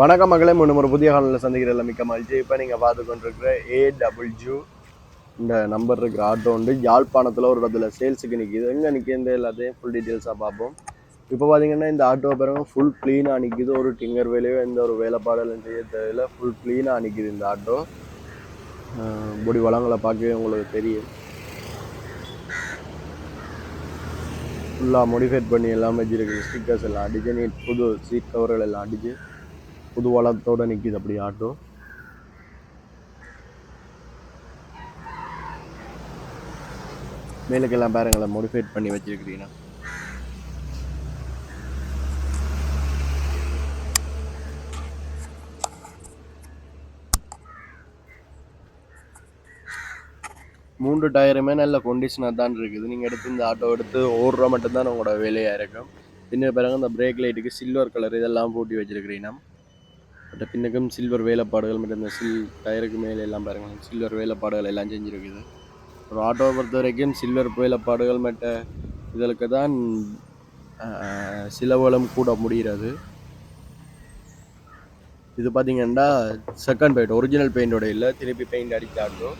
வணக்கம் மகளே முன்னும் ஒரு புதிய காலையில் சந்திக்கிறதில்ல மிக்க மகிழ்ச்சி. இப்போ நீங்கள் பார்த்து கொண்டிருக்கிற ஏ டபுள்யூ இந்த நம்பர் இருக்கிற ஆட்டோ வந்து யாழ்ப்பாணத்தில் ஒரு இடத்துல சேல்ஸுக்கு நிற்கிது எங்கே நிற்கிது எல்லாத்தையும் ஃபுல் டீட்டெயில்ஸாக பார்ப்போம். இப்போ பார்த்தீங்கன்னா இந்த ஆட்டோ பாருங்க ஃபுல் க்ளீனாக நிற்கிது ஒரு டிங்கர் வேலையோ எந்த ஒரு வேலைப்பாடலும் செய்ய தேவையில்ல ஃபுல் க்ளீனாக நிற்கிது இந்த ஆட்டோ பொடி வளங்களை பார்க்கவே உங்களுக்கு தெரியும். ஃபுல்லாக மோடிஃபைட் பண்ணி எல்லாம் வச்சிருக்கு ஸ்டிக்கர்ஸ் எல்லாம் அடிச்சு நீ புது சீட் கவர்கள் எல்லாம் அடிச்சு புது வளத்தோட நிற்கிது அப்படி ஆட்டோ. மேலுக்கெல்லாம் பாருங்களேன் மோடிஃபைட் பண்ணி வச்சுருக்கிறீங்கன்னா. மூன்று டயருமே நல்ல கொண்டிஷனாக தான் இருக்குது. நீங்கள் எடுத்து இந்த ஆட்டோ எடுத்து ஓடுற மட்டும்தான் உங்களோட வேலையாக இருக்கும். பின்ன பிறகு இந்த பிரேக் லைட்டுக்கு சில்வர் கலர் இதெல்லாம் பூட்டி வச்சுருக்கிறீங்கன்னா. மற்ற பின்னக்கும் சில்வர் வேலைப்பாடுகள் மற்றும் இந்த சில் டயருக்கு மேலே எல்லாம் பாருங்கள் சில்வர் வேலைப்பாடுகள் எல்லாம் செஞ்சுருக்குது. ஒரு ஆட்டோவை பொறுத்த வரைக்கும் சில்வர் வேலைப்பாடுகள் மற்ற இதற்கு தான் சிலவளம் கூட முடிகிறது. இது பார்த்தீங்கன்னா செகண்ட் பெயிண்ட் ஒரிஜினல் பெயிண்டோட இல்லை. திருப்பி பெயிண்ட் அடித்த ஆட்டோ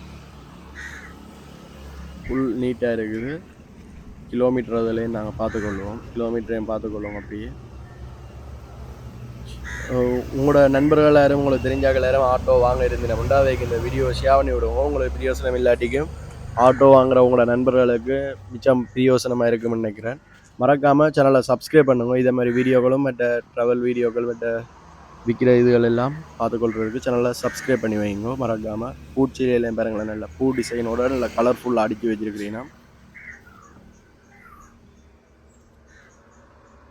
ஃபுல் நீட்டாக இருக்குது. கிலோமீட்டர் அதுலேயும் நாங்கள் பார்த்துக்கொள்வோம். கிலோமீட்டரையும் பார்த்துக்கொள்வோம் அப்படியே. உங்களோட நண்பர்கள் யாரும் உங்களுக்கு தெரிஞ்சாக்கள் யாரும் ஆட்டோ வாங்க இருந்தீங்க. உண்டாவைக்கு இந்த வீடியோ ஷேர் பண்ணி விடுவோம். உங்களுக்கு பிரியோசனம் இல்லாட்டிக்கும் ஆட்டோ வாங்குற உங்களோட நண்பர்களுக்கு மிச்சம் பிரியோசனமாக இருக்கும்னு நினைக்கிறேன். மறக்காமல் சேனலை சப்ஸ்கிரைப் பண்ணுங்க. இதே மாதிரி வீடியோக்களும் மற்ற ட்ராவல் வீடியோக்கள் மற்ற விற்கிற இதுகள் எல்லாம் பார்த்துக்கொள்றதுக்கு சேனலை சப்ஸ்கிரைப் பண்ணி வைங்க. மறக்காமல் பூச்சிலையும் பாருங்களேன். நல்ல பூ டிசைனோட நல்ல கலர்ஃபுல்லாக அடுக்கி வச்சிருக்கிறீங்கன்னா.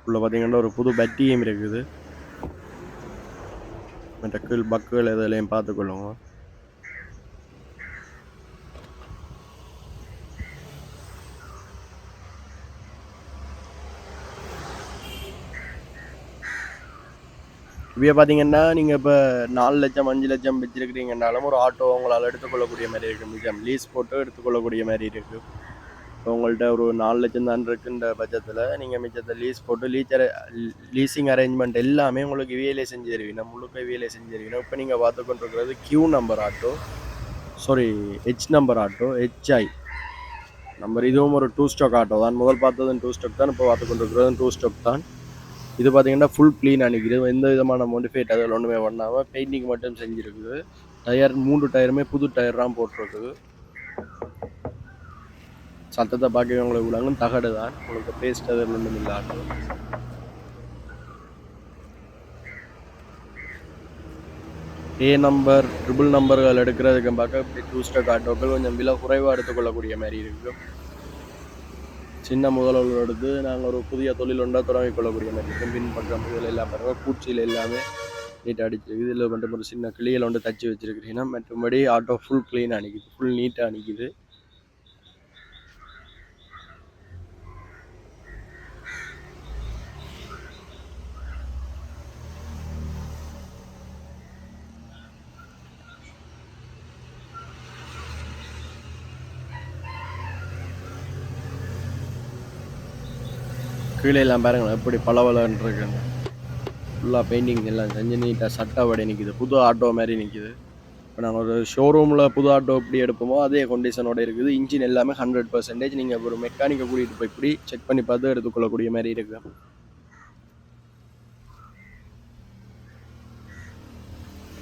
உள்ள பார்த்தீங்கன்னா ஒரு புது பட்டியும் இருக்குது. மற்ற கீழ் பக்குகள் எதுலையும் பார்த்துக்கொள்ளுங்க இப்போ பார்த்தீங்கன்னா நீங்கள் இப்போ நாலு லட்சம் அஞ்சு லட்சம் வச்சிருக்கிறீங்கன்னாலும் ஒரு ஆட்டோ உங்களால் எடுத்துக்கொள்ளக்கூடிய மாதிரி இருக்குது மிச்சம் லீஸ் போட்டு எடுத்துக்கொள்ளக்கூடிய மாதிரி இருக்குது உங்கள்கிட்ட ஒரு நாலு லட்சம் தான் இருக்குன்ற பட்சத்தில் நீங்கள் மிச்சத்தை லீஸ் போட்டு லீச்சர் லீசிங் அரேஞ்ச்மெண்ட் எல்லாமே உங்களுக்கு விஏலே செஞ்சு தருவீங்க. முழுக்க விஏலே செஞ்சு தருவீங்க. இப்போ நீங்கள் பார்த்து கொண்டிருக்கிறது Q number auto sorry H number auto HI number இதுவும் ஒரு டூ ஸ்டாக் ஆட்டோ தான். முதல் பார்த்தது டூ ஸ்டாக் தான் இப்போ பார்த்து கொண்டிருக்கிறது டூ ஸ்டாக் தான். இது பார்த்தீங்கன்னா ஃபுல் க்ளீன் அனுப்பிடுது எந்த விதமான மோடிஃபைட் அதில் ஒன்றுமே பண்ணாமல் பெயிண்டிங் மட்டும் செஞ்சுருக்குது. டயர் மூன்று டயருமே புது டயர் தான் போட்டிருக்குது. சத்தத்தை பார்க்கவே உங்களுக்கு தகடு தான். உங்களுக்கு பேஸ்ட் ஒன்றும் இல்லாட்டு ஏ நம்பர் ட்ரிபிள் நம்பர்கள் எடுக்கிறதுக்கு பார்க்க இப்படி டூ ஸ்டாக் ஆட்டோக்கள் கொஞ்சம் விலை குறைவாக எடுத்துக்கொள்ளக்கூடிய மாதிரி இருக்கும் சின்ன முதல்வர்கள் எடுத்து நாங்கள் ஒரு புதிய தொழில் ஒன்றாக தொடங்கிக் கொள்ளக்கூடிய மாதிரி இருக்கும் பின்பற்ற இதில் எல்லாம் பாருங்கள் பூச்சியில் எல்லாமே நீட்டாக அடிச்சிருக்கு இதில் மட்டும் ஒரு சின்ன கிளியில் ஒன்று தச்சு வச்சிருக்கிறீங்கன்னா மற்றபடி ஆட்டோ ஃபுல் க்ளீனாக அணிக்குது ஃபுல் நீட்டாக அணிக்குது கீழே எல்லாம் பாருங்களேன் எப்படி பளபளன்னு இருக்குங்க ஃபுல்லாக பெயிண்டிங் எல்லாம் செஞ்சு நீட்டாக சட்டப்படி நிற்கிது புது ஆட்டோ மாதிரி நிற்கிது இப்போ நாங்கள் ஒரு ஷோரூமில் புது ஆட்டோ எப்படி எடுப்போமோ அதே கண்டிஷனோட இருக்குது. இன்ஜின் எல்லாமே ஹண்ட்ரட் பர்சன்டேஜ் நீங்கள் ஒரு மெக்கானிக்கை கூட்டிகிட்டு போய் இப்படி செக் பண்ணி பார்த்து எடுத்துக்கொள்ளக்கூடிய மாதிரி இருக்குது.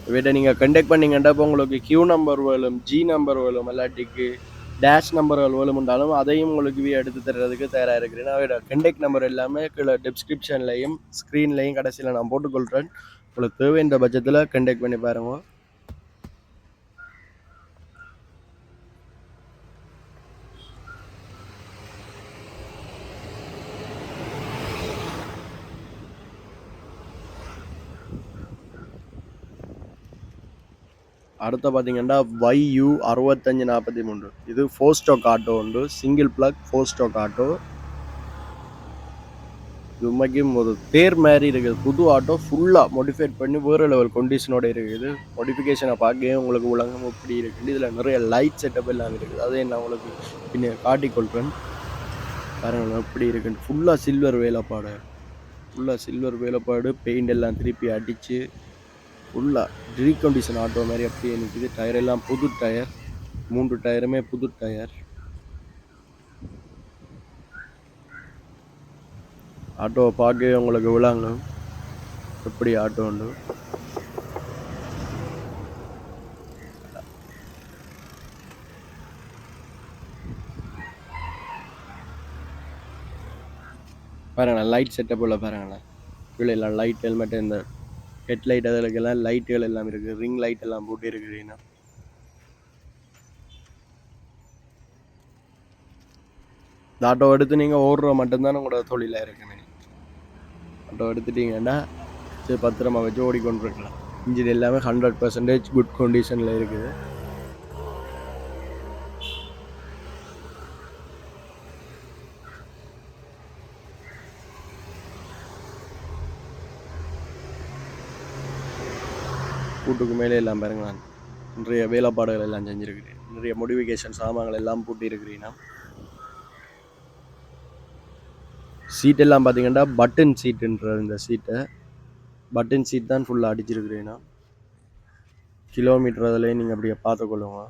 இவட்ட நீங்கள் கண்டெக்ட் பண்ணிங்கன்றப்போ இப்போ உங்களுக்கு கியூ நம்பர் வேலும் ஜி நம்பர் வேலும் எல்லாட்டிக்கு டேஷ் நம்பர்கள் வேணும்னாலும் அதையும் உங்களுக்கு வி எடுத்து தர்றதுக்கு தயாராக இருக்கிறேன் அவையோட கண்டெக்ட் நம்பர் எல்லாமே கீழே டிஸ்கிரிப்ஷன்லையும் ஸ்க்ரீன்லையும் கடைசியில் நான் போட்டுக்கொள்கிறேன் உங்களுக்கு தேவைன்ற பட்சத்தில் கண்டெக்ட் பண்ணி பாருங்கள் அடுத்த பார்த்தீங்கன்னா யூ அறுபத்தஞ்சு நாற்பத்தி மூன்று. இது ஃபோர் ஸ்டாக் ஆட்டோ உண்டு. Single plug four stroke auto இது உண்மைக்கும் ஒரு தேர் மாதிரி இருக்குது. புது ஆட்டோ ஃபுல்லாக மோடிஃபைட் பண்ணி வேறு லெவல் கண்டிஷனோட இருக்குது. மோடிஃபிகேஷனை பார்க்கவே உங்களுக்கு உலகம் எப்படி இருக்குது. இதில் நிறைய லைட் செட்டப் எல்லாம் இருக்குது. அதை நான் உங்களுக்கு பின்ன காட்டிக்கொள்கிறேன் பாருங்கள் எப்படி இருக்குன்னு ஃபுல்லாக சில்வர் வேலைப்பாடு. ஃபுல்லாக சில்வர் வேலைப்பாடு பெயிண்ட் எல்லாம் திருப்பி அடித்து ஃபுல்லாக ரீகண்டிஷன் ஆட்டோ மாதிரி அப்படியே நிற்கிது டயர் எல்லாம் புது டயர் மூன்று டயருமே புது டயர் ஆட்டோவை பார்க்கவே உங்களுக்கு விழாங்க எப்படி ஆட்டோ உண்டு பாருங்களேன் லைட் செட்டப் உள்ள பாருங்களேன். கீழே லைட் ஹெல்மெட் இந்த ஹெட்லைட் அதுலக்கெல்லாம் லைட்டுகள் எல்லாம் இருக்குது ரிங் லைட் எல்லாம் போட்டு இருக்குதுன்னா இந்த ஆட்டோ எடுத்து நீங்கள் ஓடுற மட்டும்தான் உங்களோட தொழிலாக இருக்குன்னு ஆட்டோ எடுத்துட்டீங்கன்னா சரி பத்திரமா வச்சு ஓடிக்கொண்டிருக்கலாம். இன்ஜின் எல்லாமே ஹண்ட்ரட் பர்சன்டேஜ் குட் கண்டிஷனில் இருக்குது. கூட்டுக்கு மேலே எல்லாம் பாருங்களேன் நிறைய வேலைப்பாடுகள் எல்லாம் செஞ்சுருக்கிறேன். நிறைய மோடிஃபிகேஷன் சாமான்கள் எல்லாம் பூட்டி இருக்கிறீங்கன்னா சீட் எல்லாம் பார்த்தீங்கன்னா பட்டன் சீட்டுன்ற இந்த சீட்டை பட்டன் சீட் தான் ஃபுல்லாக அடிச்சிருக்கிறீங்கன்னா கிலோமீட்டர் அதில் நீங்கள் அப்படியே பார்த்துக்கொள்ளுங்க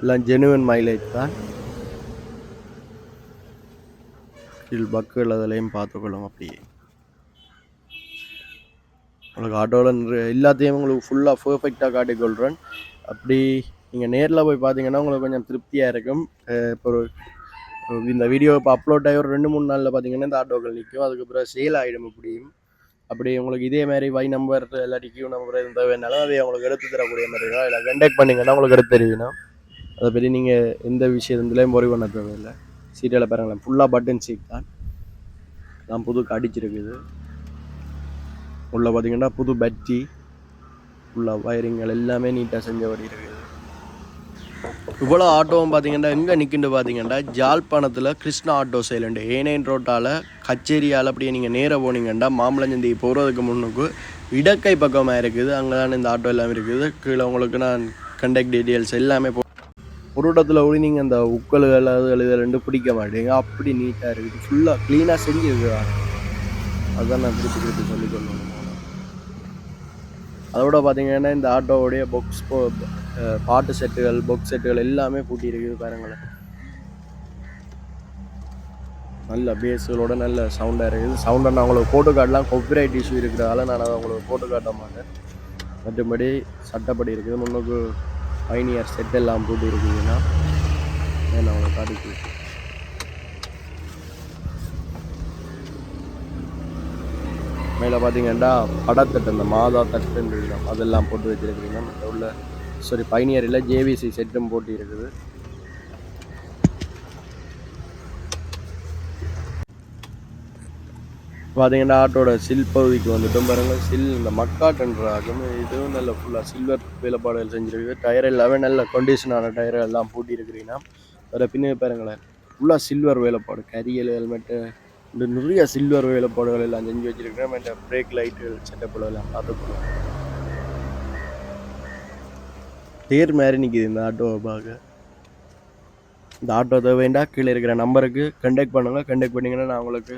எல்லாம் ஜெனுவன் மைலேஜ் தான். கீழ் பக்குகள் அதிலையும் பார்த்துக்கொள்ளுங்க அப்படியே. உங்களுக்கு ஆட்டோவில் எல்லாத்தையும் உங்களுக்கு ஃபுல்லாக பர்ஃபெக்டாக காட்டிக்கொள்கிறேன் அப்படி நீங்கள் நேரில் போய் பார்த்தீங்கன்னா உங்களுக்கு கொஞ்சம் திருப்தியாக இருக்கும். இப்போ ஒரு இந்த வீடியோ இப்போ அப்லோட் ஆகி ஒரு ரெண்டு மூணு நாளில் பார்த்தீங்கன்னா இந்த ஆட்டோக்கள் நிற்கும் அதுக்கப்புறம் சேல் ஆகிடும் இப்படியும். அப்படி உங்களுக்கு இதே மாதிரி வை நம்பர் இல்லாட்டி கியூ நம்பர் எதுவும் தேவைனாலும் அதை உங்களுக்கு எடுத்து தரக்கூடிய மாதிரி இருக்கும் இல்லை கண்டக்ட் பண்ணிங்கன்னா உங்களுக்கு எடுத்து தெரிவிக்கணும் அதை பற்றி நீங்கள் எந்த விஷயத்துலேயும் பொறி பண்ண தேவையில்லை. சீரியலை பாருங்களேன் ஃபுல்லாக பட்டன் சீட் தான். நான் புது அடிச்சிருக்குது உள்ளே பார்த்தீங்கன்னா புது பேட்டரி உள்ள வயரிங்கள் எல்லாமே நீட்டாக செஞ்சபடி இருக்குது இவ்வளோ ஆட்டோவும் பார்த்தீங்கன்னா எங்கே நிற்கிண்டு பார்த்தீங்கன்னா ஜாழ்ப்பாணத்தில் கிருஷ்ணா ஆட்டோ சைலண்ட் ஏனைன் ரோட்டால் கச்சேரியால் அப்படியே நீங்கள் நேராக போனீங்கன்னா மாம்பழஞ்சந்தி போகிறதுக்கு முன்னுக்கு இடக்கை பக்கமாக இருக்குது. அங்கே தான் இந்த ஆட்டோ எல்லாமே இருக்குது. கீழே உங்களுக்கு நான் கண்டக்ட் டீட்டெயில்ஸ் எல்லாமே போ ஒரு இடத்துல நீங்கள் அந்த உக்கல் அது இது ரெண்டு பிடிக்க மாட்டேங்க. அப்படி நீட்டாக இருக்குது. ஃபுல்லாக க்ளீனாக செஞ்சுருக்குதா அதுதான் நான் திருப்பி திருப்பி சொல்லிக் அதோட பார்த்தீங்கன்னா இந்த ஆட்டோவுடைய பொக்ஸ் போ பாட்டு செட்டுகள் பொக்ஸ் செட்டுகள் எல்லாமே பூட்டி இருக்குது பாருங்களேன். நல்ல பேஸுகளோட நல்ல சவுண்டாக இருக்குது. சவுண்டை நான் உங்களுக்கு போட்டு காட்டலாம். கொப்பிரைட் இஷ்யூ இருக்கிறதால நான் அதை உங்களுக்கு போட்டு காட்ட மாட்டேன். மற்றபடி சட்டப்படி இருக்குது. முன்னுக்கு பைனியர் செட் எல்லாம் போட்டு இருக்குதுன்னா நான் உங்களுக்கு காட்டிக்கிறேன் மேலே பார்த்தீங்கன்னா படத்தட்டு அந்த மாதா தட்டுன்னு இருக்கும் அதெல்லாம் போட்டு வச்சிருக்கிறீங்க. மற்ற உள்ள சாரி பைனியரில் ஜேவிசி செட்டும் போட்டு இருக்குது. பார்த்தீங்கன்னா ஆட்டோட சில் பகுதிக்கு வந்துட்டோம் பாருங்க சில் இந்த மக்காட்டுன்ற அதுவும் இதுவும் நல்ல ஃபுல்லாக சில்வர் வேலைப்பாடுகள் செஞ்சுருக்குது. டயர் எல்லாமே நல்ல கண்டிஷனான டயர் எல்லாம் பூட்டி இருக்கிறீங்கன்னா வேறு பின்னாடி பாருங்களேன். ஃபுல்லாக சில்வர் வேலைப்பாடு. கரியல் ஹெல்மெட்டு இந்த நிறைய சில்வர் வேலைப்பாடுகள் எல்லாம் செஞ்சு வச்சுருக்கிறேன். மற்ற பிரேக் லைட்டுகள் செட்டப்புகள் எல்லாம் பார்த்துக்கணும் தேர் மாதிரி நிற்கிது இந்த ஆட்டோவை பார்க்க. இந்த ஆட்டோ தேவைண்டா கீழே இருக்கிற நம்பருக்கு கண்டெக்ட் பண்ணுங்க. கண்டெக்ட் பண்ணிங்கன்னா நான் உங்களுக்கு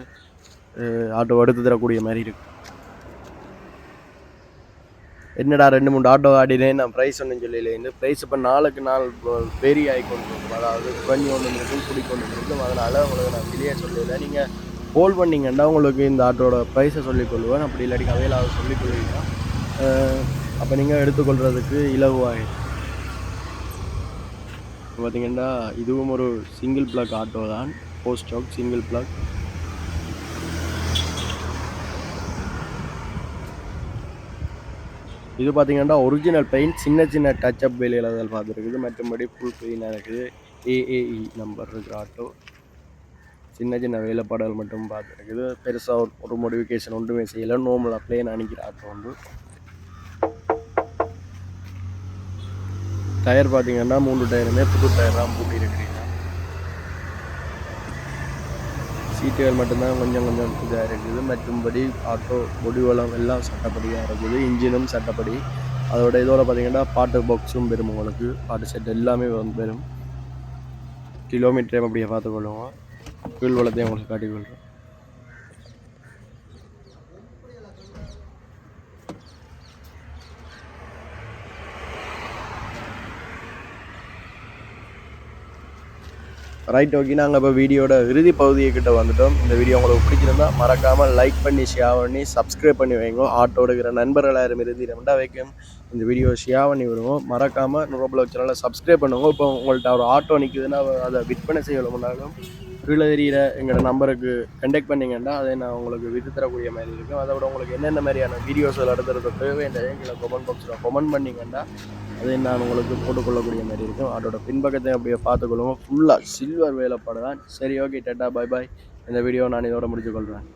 ஆட்டோ எடுத்து தரக்கூடிய மாதிரி இருக்கு. என்னடா ரெண்டு மூணு ஆட்டோ ஆடினேன். நான் ப்ரைஸ் ஒன்றும் சொல்லல. இந்த ப்ரைஸ் இப்போ நாளுக்கு நாள் பெரிய ஆகி கொண்டு இருக்கும் அதாவது குறைஞ்சி கொண்டு இருக்கும் குடி கொண்டு இருக்கும் அதனால் உங்களுக்கு நான் வெளியே சொல்லலை. நீங்கள் கோல் பண்ணீங்கன்னா உங்களுக்கு இந்த ஆட்டோட ப்ரைஸை சொல்லிக் கொள்வேன். அப்படி இல்லாட்டி அவையில் சொல்லிக் கொள்வீங்கன்னா அப்போ நீங்கள் எடுத்துக்கொள்கிறதுக்கு இலகுவாகும் பார்த்தீங்கன்னா இதுவும் ஒரு சிங்கிள் பிளக் ஆட்டோ தான். போஸ்ட் ஸ்டாக் சிங்கிள் பிளக் இது பார்த்தீங்கன்னா ஒரிஜினல் பெயிண்ட் சின்ன சின்ன டச்சப் வேலையில் அதில் பார்த்துருக்குது. மற்றபடி ஃபுல் பெயினாக இருக்குது. ஏஏஇ நம்பர் இருக்குது ஆட்டோ. சின்ன சின்ன வேலைப்பாடுகள் மட்டும் பார்த்துருக்குது பெருசாக ஒரு ஒரு மோடிஃபிகேஷன் ஒன்றுமே செய்யலை. நோமலாக ப்ளேன் அணிக்கிற ஆட்டோ வந்து. டயர் பார்த்தீங்கன்னா மூணு டயருமே புது டயர் தான் பூட்டி இருக்கிறீங்க சீட்டுகள் மட்டும்தான் கொஞ்சம் கொஞ்சம் இதாக இருக்குது. மற்றும்படி ஆட்டோ முடிவளம் எல்லாம் சட்டப்படியாக இருக்குது. இன்ஜினும் சட்டப்படி. அதோட இதோட பார்த்தீங்கன்னா பாட்டு பாக்ஸும் பெறும் உங்களுக்கு. பாட்டு செட் எல்லாமே வந்து பெறும். கிலோமீட்டரையும் அப்படியே பார்த்துக்கொள்ளுவோம் வீழ் வளத்தை உங்களுக்கு காட்டி கொள்கிறேன் ரைட் ஓகே நாங்கள் இப்போ வீடியோட இறுதி பகுதியை கிட்ட வந்துட்டோம். இந்த வீடியோ உங்களுக்கு பிடிச்சிருந்தா மறக்காமல் லைக் பண்ணி ஷேர் பண்ணி சப்ஸ்கிரைப் பண்ணி வைங்க. ஆட்டோட இருக்கிற நண்பர்கள் யாரும் இருந்து ரெண்டா வைக்கும். இந்த வீடியோ ஷேர் பண்ணி விடுவோம். மறக்காமல் நூறுபா சேனலை சப்ஸ்கிரைப் பண்ணுவோம் இப்போ உங்கள்கிட்ட ஒரு ஆட்டோ நிற்குதுன்னா அதை விற்பனை செய்ய முன்னாலும் கீழே தெரியிற எங்களோட நம்பருக்கு கண்டெக்ட் பண்ணிங்கன்னா அதை நான் உங்களுக்கு வித்து தரக்கூடிய மாதிரி இருக்கும் அதை விட உங்களுக்கு என்னென்ன மாதிரியான வீடியோஸ் அடுத்தடுத்த தேவைன்றதை எங்களை கமெண்ட் பாக்ஸில் கமெண்ட் பண்ணிங்கன்னா அதை நான் உங்களுக்கு போட்டுக்கொள்ளக்கூடிய மாதிரி இருக்கும் அதோட பின்பக்கத்தை அப்படியே பார்த்துக்கொள்ளுவோம் ஃபுல்லாக சில்வர் வேலைப்பாடு தான் சரி ஓகே டேட்டா பாய் பாய் இந்த வீடியோ நான் இதோட முடிச்சுக்கொள்கிறேன்